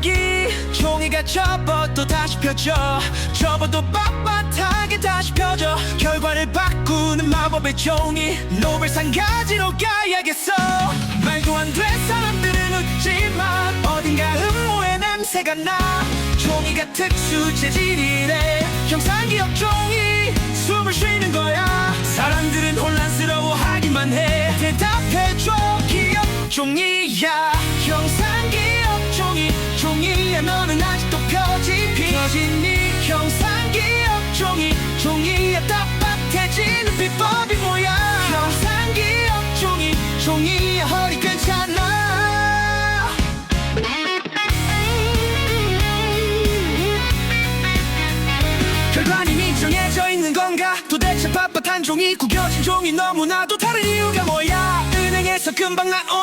다 접어 또 다시 펴져. 접어도 빳빳하게 다시 펴져. 결과를 바꾸는 마법의 종이. 노벨상 가지러 가야겠어. 말도 안 돼 사람들은 웃지만 어딘가 음모의 냄새가 나. 종이가 특수 재질이래. 형상기억 종이 숨을 쉬는 거야. 사람들은 혼란스러워하기만 해. 대답해줘 기억 종이야 너는 아직도 펴지 펴진 네 형상기억 종이 종이야 빳빳해지는 비법이 뭐야? 형상기억 종이 종이야 허리 괜찮아? 결과는 정해져 있는 건가? 도대체 빳빳한 종이 구겨진 종이 너무나도 다른 이유가 뭐야? 은행에서 금방 나온